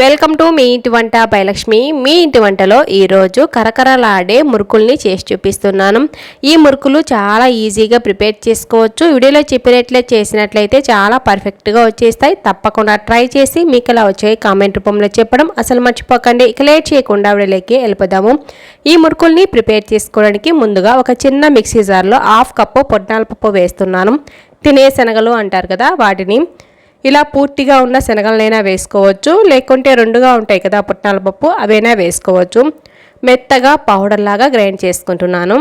Welcome to me ఇంటి వంట భయలక్ష్మి మీ ఇంటి వంటలో ఈరోజు కరకరలాడే మురుకుల్ని చేసి చూపిస్తున్నాను. ఈ మురుకులు చాలా ఈజీగా ప్రిపేర్ చేసుకోవచ్చు. వీడియోలో చెప్పినట్లే చేసినట్లయితే చాలా పర్ఫెక్ట్గా వచ్చేస్తాయి. తప్పకుండా ట్రై చేసి మీకు ఎలా వచ్చాయి కామెంట్ రూపంలో చెప్పడం అసలు మర్చిపోకండి. ఇక లేట్ చేయకుండా వీడియోలోకి వెళ్ళిపోదాము. ఈ మురుకుల్ని ప్రిపేర్ చేసుకోవడానికి ముందుగా ఒక చిన్న మిక్సీ జార్లో హాఫ్ కప్పు పొట్నాల పప్పు వేస్తున్నాను. తినే శనగలు అంటారు కదా వాటిని. ఇలా పూర్తిగా ఉన్న శనగలనైనా వేసుకోవచ్చు. లేకుంటే రెండుగా ఉంటాయి కదా పుట్నాల పప్పు అవైనా వేసుకోవచ్చు. మెత్తగా పౌడర్లాగా గ్రైండ్ చేసుకుంటున్నాను.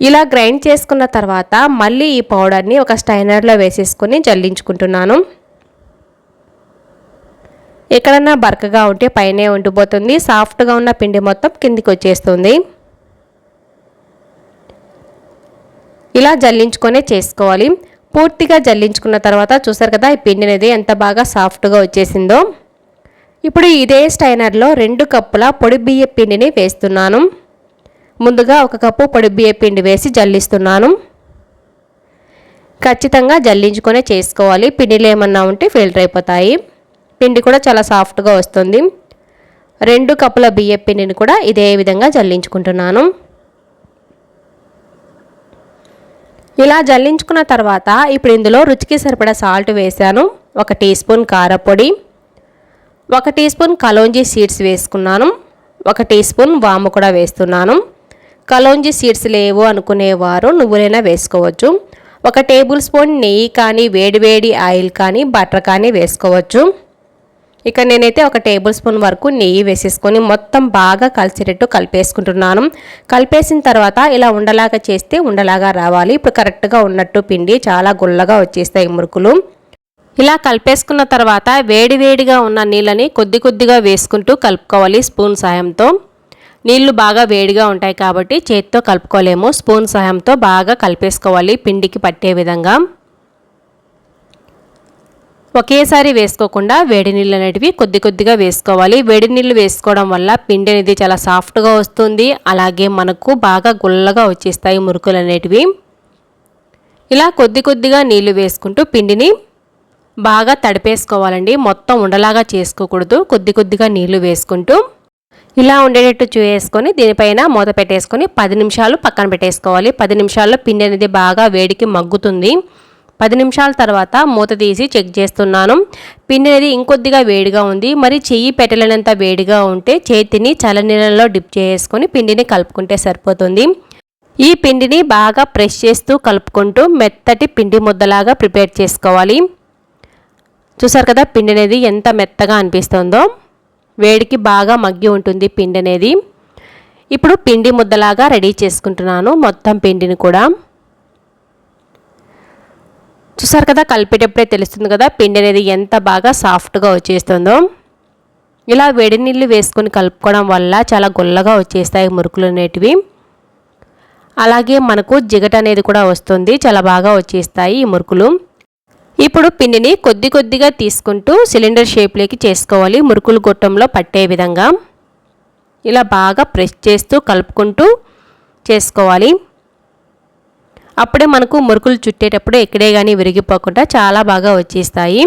ఇలా గ్రైండ్ చేసుకున్న తర్వాత మళ్ళీ ఈ పౌడర్ని ఒక స్టైనర్లో వేసేసుకొని జల్లించుకుంటున్నాను. ఎక్కడన్నా బరకగా ఉంటే పైనే ఉండిపోతుంది. సాఫ్ట్గా ఉన్న పిండి మొత్తం కిందికి వచ్చేస్తుంది. ఇలా జల్లించుకొనే చేసుకోవాలి. పూర్తిగా జల్లించుకున్న తర్వాత చూసారు కదా ఈ పిండి అనేది ఎంత బాగా సాఫ్ట్గా వచ్చేసిందో. ఇప్పుడు ఇదే స్టైనర్లో రెండు కప్పుల పొడి బియ్య పిండిని వేస్తున్నాను. ముందుగా ఒక కప్పు పొడి బియ్య పిండి వేసి జల్లిస్తున్నాను. ఖచ్చితంగా జల్లించుకొనే చేసుకోవాలి. పిండిలు ఏమన్నా ఉంటే ఫిల్టర్ అయిపోతాయి. పిండి కూడా చాలా సాఫ్ట్గా వస్తుంది. రెండు కప్పుల బియ్య పిండిని కూడా ఇదే విధంగా జల్లించుకుంటున్నాను. ఇలా జల్లించుకున్న తర్వాత ఇప్పుడు ఇందులో రుచికి సరిపడా సాల్ట్ వేశాను. ఒక టీ స్పూన్ కారపొడి ఒక టీ స్పూన్ కలోంజీ సీడ్స్ వేసుకున్నాను. ఒక టీ స్పూన్ వాము కూడా వేస్తున్నాను. కలోంజీ సీడ్స్ లేవు అనుకునేవారు నువ్వులైనా వేసుకోవచ్చు. ఒక టేబుల్ స్పూన్ నెయ్యి కానీ వేడివేడి ఆయిల్ కానీ బటర్ కానీ వేసుకోవచ్చు. ఇక నేనైతే ఒక టేబుల్ స్పూన్ వరకు నెయ్యి వేసేసుకొని మొత్తం బాగా కలిసేటట్టు కలిపేసుకుంటున్నాను. కలిపేసిన తర్వాత ఇలా ఉండలాగా చేస్తే ఉండలాగా రావాలి. ఇప్పుడు కరెక్ట్గా ఉన్నట్టు పిండి చాలా గుల్లగా వచ్చేస్తాయి మురుకులు. ఇలా కలిపేసుకున్న తర్వాత వేడివేడిగా ఉన్న నీళ్ళని కొద్ది కొద్దిగా వేసుకుంటూ కలుపుకోవాలి స్పూన్ సాయంతో. నీళ్ళు బాగా వేడిగా ఉంటాయి కాబట్టి చేతితో కలుపుకోలేము. స్పూన్ సహాయంతో బాగా కలిపేసుకోవాలి పిండికి పట్టే విధంగా. ఒకేసారి వేసుకోకుండా వేడి నీళ్ళు అనేటివి కొద్ది కొద్దిగా వేసుకోవాలి. వేడి నీళ్ళు వేసుకోవడం వల్ల పిండి అనేది చాలా సాఫ్ట్గా వస్తుంది. అలాగే మనకు బాగా గుల్లగా వచ్చేస్తాయి మురుకులు అనేటివి. ఇలా కొద్ది కొద్దిగా నీళ్ళు వేసుకుంటూ పిండిని బాగా తడిపేసుకోవాలండి. మొత్తం ఉండలాగా చేసుకోకూడదు. కొద్ది కొద్దిగా నీళ్ళు వేసుకుంటూ ఇలా ఉండేటట్టు చూసుకొని దీనిపైన మూత పెట్టేసుకొని పది నిమిషాలు పక్కన పెట్టేసుకోవాలి. పది నిమిషాల్లో పిండి అనేది బాగా వేడికి మగ్గుతుంది. పది నిమిషాల తర్వాత మూత తీసి చెక్ చేస్తున్నాను. పిండి అనేది ఇంకొద్దిగా వేడిగా ఉంది. మరి చెయ్యి పెట్టలేనంత వేడిగా ఉంటే చేతిని చల్లనీళ్ళలో డిప్ చేసుకొని పిండిని కలుపుకుంటే సరిపోతుంది. ఈ పిండిని బాగా ప్రెస్ చేస్తూ కలుపుకుంటూ మెత్తటి పిండి ముద్దలాగా ప్రిపేర్ చేసుకోవాలి. చూసారు కదా పిండి అనేది ఎంత మెత్తగా అనిపిస్తుందో? వేడికి బాగా మగ్గి ఉంటుంది పిండి అనేది. ఇప్పుడు పిండి ముద్దలాగా రెడీ చేసుకుంటున్నాను మొత్తం పిండిని కూడా. చూసారు కదా కలిపేటప్పుడే తెలుస్తుంది కదా పిండి అనేది ఎంత బాగా సాఫ్ట్గా వచ్చేస్తుందో. ఇలా వేడి నీళ్ళు వేసుకొని కలుపుకోవడం వల్ల చాలా గుల్లగా వచ్చేస్తాయి మురుకులు అనేటివి. అలాగే మనకు జిగట అనేది కూడా వస్తుంది చాలా బాగా వచ్చేస్తాయి ఈ మురుకులు. ఇప్పుడు పిండిని కొద్ది కొద్దిగా తీసుకుంటూ సిలిండర్ షేప్లోకి చేసుకోవాలి మురుకులు గొట్టంలో పట్టే విధంగా. ఇలా బాగా ప్రెస్ చేస్తూ కలుపుకుంటూ చేసుకోవాలి. అప్పుడే మనకు మురుకులు చుట్టేటప్పుడు ఎక్కడే కానీ విరిగిపోకుండా చాలా బాగా వచ్చేస్తాయి.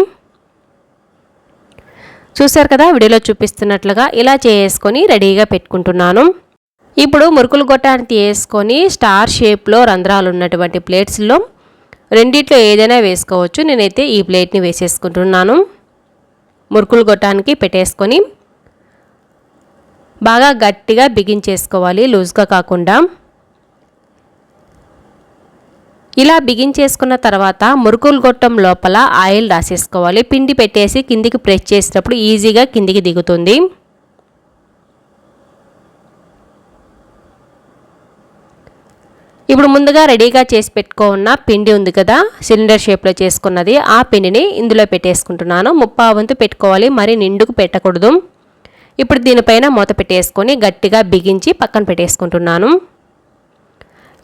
చూసారు కదా వీడియోలో చూపిస్తున్నట్లుగా ఇలా చేసుకొని రెడీగా పెట్టుకుంటున్నాను. ఇప్పుడు మురుకులు గొట్టాన్ని తీసుకొని స్టార్ షేప్లో రంధ్రాలు ఉన్నటువంటి ప్లేట్స్లో రెండిట్లో ఏదైనా వేసుకోవచ్చు. నేనైతే ఈ ప్లేట్ని వేసేసుకుంటున్నాను. మురుకులు గొట్టానికి పెట్టేసుకొని బాగా గట్టిగా బిగించేసుకోవాలి లూజ్గా కాకుండా. ఇలా బిగించేసుకున్న తర్వాత మురుకులు గొట్టం లోపల ఆయిల్ రాసేసుకోవాలి. పిండి పెట్టేసి కిందికి ప్రెస్ చేసినప్పుడు ఈజీగా కిందికి దిగుతుంది. ఇప్పుడు ముందుగా రెడీగా చేసి పెట్టుకున్న పిండి ఉంది కదా సిలిండర్ షేప్లో చేసుకున్నది. ఆ పిండిని ఇందులో పెట్టేసుకుంటున్నాను. ముప్పా వంతు పెట్టుకోవాలి. మరి నిండుకు పెట్టకూడదు. ఇప్పుడు దీనిపైన మూత పెట్టేసుకొని గట్టిగా బిగించి పక్కన పెట్టేసుకుంటున్నాను.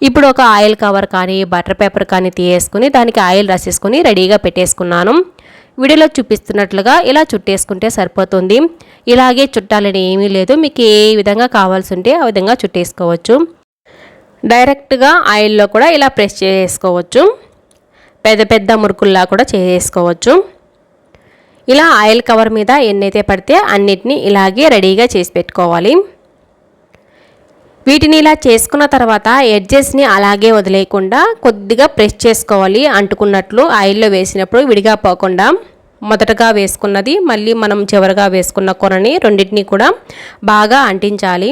ఇప్పుడు ఒక ఆయిల్ కవర్ కానీ బటర్ పేపర్ కానీ తీయేసుకుని దానికి ఆయిల్ రాసేసుకుని రెడీగా పెట్టేసుకున్నాను. వీడియోలో చూపిస్తున్నట్లుగా ఇలా చుట్టేసుకుంటే సరిపోతుంది. ఇలాగే చుట్టాలని ఏమీ లేదు. మీకు ఏ విధంగా కావాల్సి ఉంటే ఆ విధంగా చుట్టేసుకోవచ్చు. డైరెక్ట్గా ఆయిల్లో కూడా ఇలా ప్రెస్ చేసుకోవచ్చు. పెద్ద పెద్ద మురుకుల్లా కూడా చేసుకోవచ్చు. ఇలా ఆయిల్ కవర్ మీద ఎన్నైతే పడితే అన్నిటినీ ఇలాగే రెడీగా చేసి పెట్టుకోవాలి. వీటిని ఇలా చేసుకున్న తర్వాత ఎడ్జెస్ని అలాగే వదిలేయకుండా కొద్దిగా ప్రెస్ చేసుకోవాలి అంటుకున్నట్లు ఆయిల్లో వేసినప్పుడు విడిగా పోకుండా మొదటగా వేసుకున్నది మళ్ళీ మనం చివరిగా వేసుకున్న కొనని రెండింటిని కూడా బాగా అంటించాలి.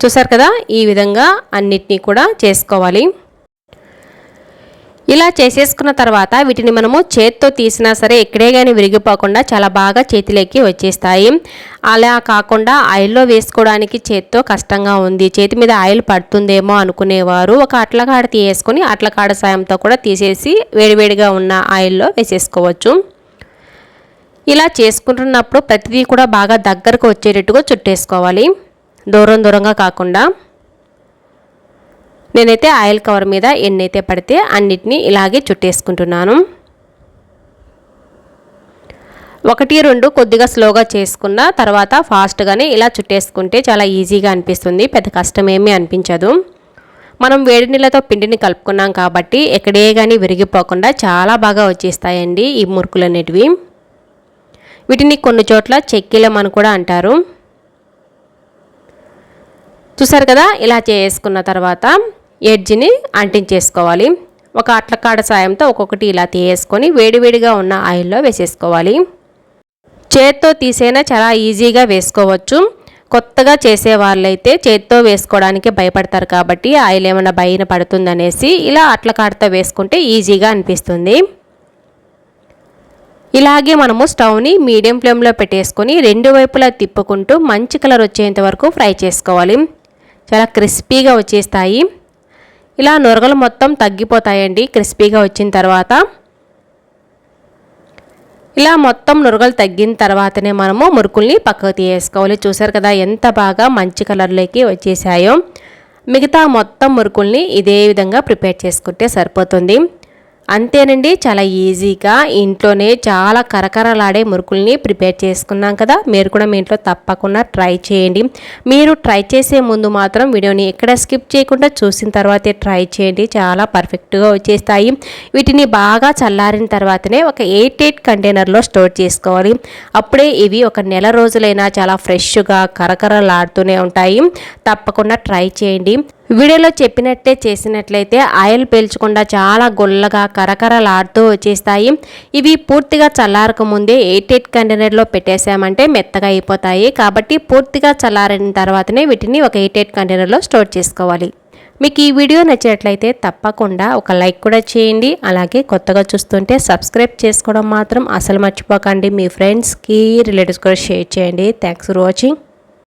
చూసారు కదా? ఈ విధంగా అన్నిటినీ కూడా చేసుకోవాలి. ఇలా చేసేసుకున్న తర్వాత వీటిని మనము చేత్తో తీసినా సరే ఎక్కడే కానీ విరిగిపోకుండా చాలా బాగా చేతిలోకి వచ్చేస్తాయి. అలా కాకుండా ఆయిల్లో వేసుకోవడానికి చేత్తో కష్టంగా ఉంది. చేతి మీద ఆయిల్ పడుతుందేమో అనుకునేవారు. ఒక అట్లకాడ తీసేసుకొని అట్లకాడ సాయంతో కూడా తీసేసి వేడివేడిగా ఉన్న ఆయిల్లో వేసేసుకోవచ్చు. ఇలా చేసుకుంటున్నప్పుడు ప్రతిదీ కూడా బాగా దగ్గరకు వచ్చేటట్టుగా చుట్టేసుకోవాలి. దూరం దూరంగా కాకుండా నేనైతే ఆయిల్ కవర్ మీద ఎన్నైతే పడితే అన్నిటినీ ఇలాగే చుట్టేసుకుంటున్నాను. ఒకటి రెండు కొద్దిగా స్లోగా చేసుకున్న తర్వాత ఫాస్ట్గానే ఇలా చుట్టేసుకుంటే చాలా ఈజీగా అనిపిస్తుంది. పెద్ద కష్టమేమీ అనిపించదు. మనం వేడి నీళ్ళతో పిండిని కలుపుకున్నాం కాబట్టి ఎక్కడే కానీ విరిగిపోకుండా చాలా బాగా వచ్చేస్తాయండి ఈ మురుకులు అనేటివి వీటిని కొన్ని చోట్ల చెక్కిలం అని కూడా అంటారు. చూసారు కదా? ఇలా చేసుకున్న తర్వాత ఎడ్జిని అంటించేసుకోవాలి. ఒక అట్లకాడ సాయంతో ఒక్కొక్కటి ఇలా తీయేసుకొని వేడివేడిగా ఉన్న ఆయిల్లో వేసేసుకోవాలి. చేత్తో తీసైనా చాలా ఈజీగా వేసుకోవచ్చు. కొత్తగా చేసే వాళ్ళైతే చేత్తో వేసుకోవడానికి భయపడతారు కాబట్టి ఆయిల్ ఏమైనా బయన పడుతుందనేసి ఇలా అట్లకాడతో వేసుకుంటే ఈజీగా అనిపిస్తుంది. ఇలాగే మనము స్టవ్ని మీడియం ఫ్లేమ్లో పెట్టేసుకొని రెండు వైపులా తిప్పుకుంటూ మంచి కలర్ వచ్చేంత వరకు ఫ్రై చేసుకోవాలి. చాలా క్రిస్పీగా వచ్చేస్తాయి. ఇలా నురగలు మొత్తం తగ్గిపోతాయండి క్రిస్పీగా వచ్చిన తర్వాత. ఇలా మొత్తం నురగలు తగ్గిన తర్వాతనే మనము మురుకుల్ని పక్కకు తీసేసుకోవాలి. చూసారు కదా ఎంత బాగా మంచి కలర్లోకి వచ్చేసాయో. మిగతా మొత్తం మురుకుల్ని ఇదే విధంగా ప్రిపేర్ చేసుకుంటే సరిపోతుంది. అంతేనండి చాలా ఈజీగా ఇంట్లోనే చాలా కరకరలాడే మురుకుల్ని ప్రిపేర్ చేసుకున్నాం కదా. మీరు కూడా మీ ఇంట్లో తప్పకుండా ట్రై చేయండి. మీరు ట్రై చేసే ముందు మాత్రం వీడియోని ఎక్కడ స్కిప్ చేయకుండా చూసిన తర్వాతే ట్రై చేయండి. చాలా పర్ఫెక్ట్గా వచ్చేస్తాయి. వీటిని బాగా చల్లారిన తర్వాతనే ఒక ఎయిట్ ఎయిట్ కంటైనర్లో స్టోర్ చేసుకోవాలి. అప్పుడే ఇవి ఒక నెల రోజులైనా చాలా ఫ్రెష్గా కరకరలాడుతూనే ఉంటాయి. తప్పకుండా ట్రై చేయండి. వీడియోలో చెప్పినట్టే చేసినట్లయితే ఆయిల్ పీల్చకుండా చాలా గొల్లగా కరకరలాడుతూ వచ్చేస్తాయి. ఇవి పూర్తిగా చల్లారక ముందే ఎయిట్ ఎయిట్ కంటైనర్లో పెట్టేసామంటే మెత్తగా అయిపోతాయి. కాబట్టి పూర్తిగా చల్లారిన తర్వాతనే వీటిని ఒక ఎయిట్ ఎయిట్ కంటైనర్లో స్టోర్ చేసుకోవాలి. మీకు ఈ వీడియో నచ్చినట్లయితే తప్పకుండా ఒక లైక్ కూడా చేయండి. అలాగే కొత్తగా చూస్తుంటే సబ్స్క్రైబ్ చేసుకోవడం మాత్రం అసలు మర్చిపోకండి. మీ ఫ్రెండ్స్కి రిలేటివ్స్ కూడా షేర్ చేయండి. Thanks for watching.